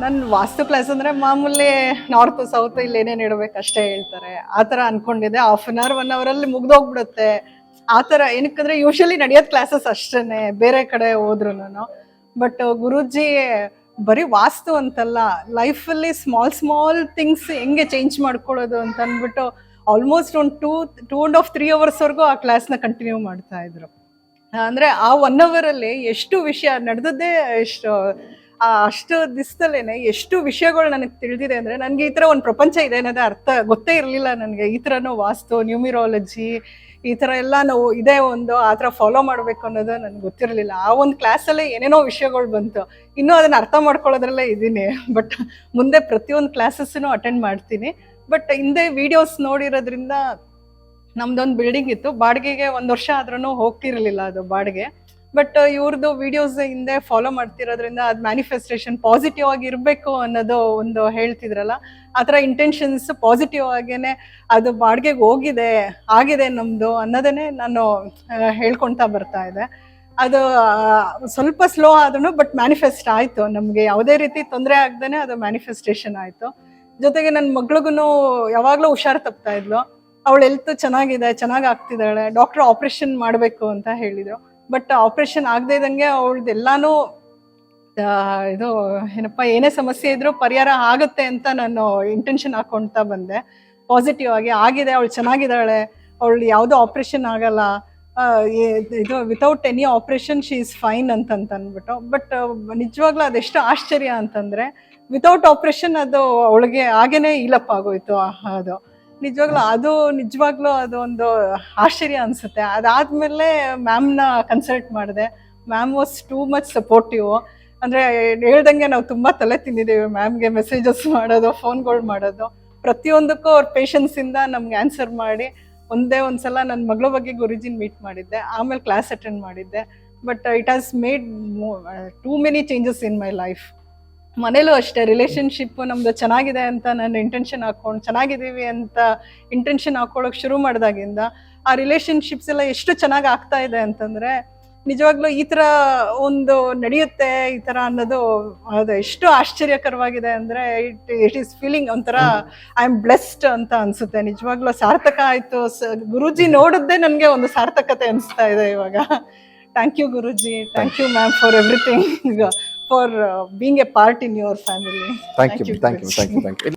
ನನ್ನ ವಾಸ್ತು ಕ್ಲಾಸ್ ಅಂದ್ರೆ ಮಾಮೂಲಿ ನಾರ್ತ್ ಸೌತ್ ಇಲ್ಲಿ ಏನೇನು ಇಡಬೇಕು ಅಷ್ಟೇ ಹೇಳ್ತಾರೆ. ಆ ಥರ ಅನ್ಕೊಂಡಿದ್ದೆ. ಹಾಫ್ ಅನ್ ಅವರ್ ಒನ್ ಅವರಲ್ಲಿ ಮುಗ್ದೋಗ್ಬಿಡುತ್ತೆ. ಆ ಥರ ಏನಕ್ಕಂದ್ರೆ ಯೂಶಲಿ ನಡೆಯೋದು ಕ್ಲಾಸಸ್ ಅಷ್ಟೇ ಬೇರೆ ಕಡೆ ಹೋದ್ರು ನಾನು ಬಟ್ ಗುರೂಜಿ ಬರೀ ವಾಸ್ತು ಅಂತಲ್ಲ ಲೈಫಲ್ಲಿ ಸ್ಮಾಲ್ ಸ್ಮಾಲ್ ಥಿಂಗ್ಸ್ ಹೆಂಗೆ ಚೇಂಜ್ ಮಾಡ್ಕೊಳ್ಳೋದು ಅಂತ ಅಂದ್ಬಿಟ್ಟು ಆಲ್ಮೋಸ್ಟ್ ಒಂದು two two and half three ಅವರ್ಸ್ವರೆಗೂ ಆ ಕ್ಲಾಸ್ನ ಕಂಟಿನ್ಯೂ ಮಾಡ್ತಾ ಇದ್ರು. ಅಂದ್ರೆ ಆ ಒನ್ ಅವರಲ್ಲಿ ಎಷ್ಟು ವಿಷಯ, ನಡೆದದ್ದೇ ಎಷ್ಟು ಆ, ಅಷ್ಟು ದಿವಸದಲ್ಲೇನೆ ಎಷ್ಟು ವಿಷಯಗಳು ನನಗೆ ತಿಳಿದಿದೆ ಅಂದ್ರೆ ನನಗೆ ಈ ಥರ ಒಂದು ಪ್ರಪಂಚ ಇದೆ ಅನ್ನೋದೇ ಅರ್ಥ ಗೊತ್ತೇ ಇರಲಿಲ್ಲ ನನಗೆ. ಈ ಥರನೂ ವಾಸ್ತು, ನ್ಯೂಮಿರಾಲಜಿ, ಈ ಥರ ಎಲ್ಲ ನಾವು ಇದೇ ಒಂದು, ಆ ಥರ ಫಾಲೋ ಮಾಡಬೇಕು ಅನ್ನೋದು ನನಗೆ ಗೊತ್ತಿರಲಿಲ್ಲ. ಆ ಒಂದು ಕ್ಲಾಸಲ್ಲೇ ಏನೇನೋ ವಿಷಯಗಳು ಬಂತು. ಇನ್ನೂ ಅದನ್ನ ಅರ್ಥ ಮಾಡ್ಕೊಳ್ಳೋದ್ರಲ್ಲೇ ಇದ್ದೀನಿ. ಬಟ್ ಮುಂದೆ ಪ್ರತಿಯೊಂದು ಕ್ಲಾಸಸ್ಸನ್ನು ಅಟೆಂಡ್ ಮಾಡ್ತೀನಿ. ಬಟ್ ಹಿಂದೆ ವಿಡಿಯೋಸ್ ನೋಡಿರೋದ್ರಿಂದ ನಮ್ದೊಂದು ಬಿಲ್ಡಿಂಗ್ ಇತ್ತು. ಬಾಡಿಗೆಗೆ ಒಂದು ವರ್ಷ ಆದ್ರೂ ಹೋಗ್ತಿರ್ಲಿಲ್ಲ ಅದು ಬಾಡಿಗೆ. ಬಟ್ ಇವ್ರದ್ದು ವಿಡಿಯೋಸ್ ಹಿಂದೆ ಫಾಲೋ ಮಾಡ್ತಿರೋದ್ರಿಂದ ಅದು ಮ್ಯಾನಿಫೆಸ್ಟೇಷನ್ ಪಾಸಿಟಿವ್ ಆಗಿ ಇರಬೇಕು ಅನ್ನೋದು ಒಂದು ಹೇಳ್ತಿದ್ರಲ್ಲ, ಆ ಥರ ಇಂಟೆನ್ಷನ್ಸ್ ಪಾಸಿಟಿವ್ ಆಗೇನೆ ಅದು ಬಾಡಿಗೆಗೆ ಹೋಗಿದೆ, ಆಗಿದೆ ನಮ್ಮದು ಅನ್ನೋದನ್ನೇ ನಾನು ಹೇಳ್ಕೊತಾ ಬರ್ತಾ ಇದೆ ಅದು ಸ್ವಲ್ಪ ಸ್ಲೋ ಆದ್ರೂ ಬಟ್ ಮ್ಯಾನಿಫೆಸ್ಟ್ ಆಯಿತು. ನಮಗೆ ಯಾವುದೇ ರೀತಿ ತೊಂದರೆ ಆಗ್ದೇ ಅದು ಮ್ಯಾನಿಫೆಸ್ಟೇಷನ್ ಆಯಿತು. ಜೊತೆಗೆ ನನ್ನ ಮಗಳಿಗೂ ಯಾವಾಗಲೂ ಹುಷಾರು ತಪ್ತಾ ಇದ್ಲು. ಅವಳು ಹೆಲ್ತ್ ಚೆನ್ನಾಗಿದೆ, ಚೆನ್ನಾಗಿ ಆಗ್ತಿದ್ದಾಳೆ ಡಾಕ್ಟರ್ ಆಪರೇಷನ್ ಮಾಡಬೇಕು ಅಂತ ಹೇಳಿದ್ರು. ಬಟ್ ಆಪರೇಷನ್ ಆಗದೆ ಇದ್ದಂಗೆ ಅವಳದ್ದು ಎಲ್ಲಾನು ಇದು, ಏನಪ್ಪ, ಏನೇ ಸಮಸ್ಯೆ ಇದ್ರೂ ಪರಿಹಾರ ಆಗುತ್ತೆ ಅಂತ ನಾನು ಇಂಟೆನ್ಷನ್ ಹಾಕೊಳ್ತಾ ಬಂದೆ. ಪಾಸಿಟಿವ್ ಆಗಿ ಆಗಿದೆ, ಅವಳು ಚೆನ್ನಾಗಿದ್ದಾಳೆ, ಅವಳು ಯಾವುದೋ ಆಪ್ರೇಷನ್ ಆಗಲ್ಲ ಇದು without any operation she is fine ಅಂತ ಅಂದ್ಬಿಟ್ಟು. ಬಟ್ ನಿಜವಾಗ್ಲೂ ಅದೆಷ್ಟು ಆಶ್ಚರ್ಯ ಅಂತಂದ್ರೆ ವಿತೌಟ್ ಆಪ್ರೇಷನ್ ಅದು ಅವಳಿಗೆ ಹಾಗೇನೆ ಇಲ್ಲಪ್ಪ ಆಗೋಯ್ತು ಅದು. ನಿಜವಾಗ್ಲೂ ಅದು ನಿಜವಾಗ್ಲೂ ಅದು ಒಂದು ಆಶ್ಚರ್ಯ ಅನ್ಸುತ್ತೆ. ಅದಾದ್ಮೇಲೆ ಮ್ಯಾಮ್ನ ಕನ್ಸಲ್ಟ್ ಮಾಡಿದೆ. Ma'am was too much supportive. ಅಂದ್ರೆ ಹೇಳ್ದಂಗೆ ನಾವು ತುಂಬಾ ತಲೆ ತಿಂದಿದ್ದೀವಿ ಮ್ಯಾಮ್ಗೆ ಮೆಸೇಜಸ್ ಮಾಡೋದು, ಫೋನ್ಗಳು ಮಾಡೋದು. ಪ್ರತಿಯೊಂದಕ್ಕೂ ಅವ್ರ ಪೇಷನ್ಸ್ ಇಂದ ನಮ್ಗೆ ಆನ್ಸರ್ ಮಾಡಿ ಒಂದೇ ಒಂದ್ಸಲ ನನ್ನ ಮಗಳ ಬಗ್ಗೆ ಗುರುಜಿನ ಮೀಟ್ ಮಾಡಿದ್ದೆ. ಆಮೇಲೆ ಕ್ಲಾಸ್ ಅಟೆಂಡ್ ಮಾಡಿದ್ದೆ. But it has made too many changes in my life ಮನೇಲೂ ಅಷ್ಟೇ ರಿಲೇಶನ್ಶಿಪ್ ನಮ್ದು ಚೆನ್ನಾಗಿದೆ ಅಂತ ನಾನು ಇಂಟೆನ್ಷನ್ ಹಾಕೊಂಡು, ಚೆನ್ನಾಗಿದ್ದೀವಿ ಅಂತ ಇಂಟೆನ್ಷನ್ ಹಾಕೊಳ್ಳೋಕೆ ಶುರು ಮಾಡಿದಾಗಿಂದ ಆ ರಿಲೇಶನ್ಶಿಪ್ಸ್ ಎಲ್ಲ ಎಷ್ಟು ಚೆನ್ನಾಗಿ ಆಗ್ತಾ ಇದೆ ಅಂತಂದ್ರೆ ನಿಜವಾಗ್ಲೂ ಈ ಥರ ಒಂದು ನಡೆಯುತ್ತೆ ಈ ಥರ ಅನ್ನೋದು ಅದು ಎಷ್ಟು ಆಶ್ಚರ್ಯಕರವಾಗಿದೆ ಅಂದರೆ ಇಟ್ ಇಟ್ ಈಸ್ ಫೀಲಿಂಗ್ ಒಂಥರ ಐ ಆಮ್ ಬ್ಲೆಸ್ಡ್ ಅಂತ ಅನ್ಸುತ್ತೆ. ನಿಜವಾಗ್ಲೂ ಸಾರ್ಥಕ ಆಯಿತು. ಸ, ಗುರೂಜಿ ನೋಡಿದ್ದೇ ನನಗೆ ಒಂದು ಸಾರ್ಥಕತೆ ಅನಿಸ್ತಾ ಇದೆ ಇವಾಗ. Thank you Guruji. Thank you ma'am for everything for uh, being a part in your family. Thank, thank you, you, thank you, thank you, thank you.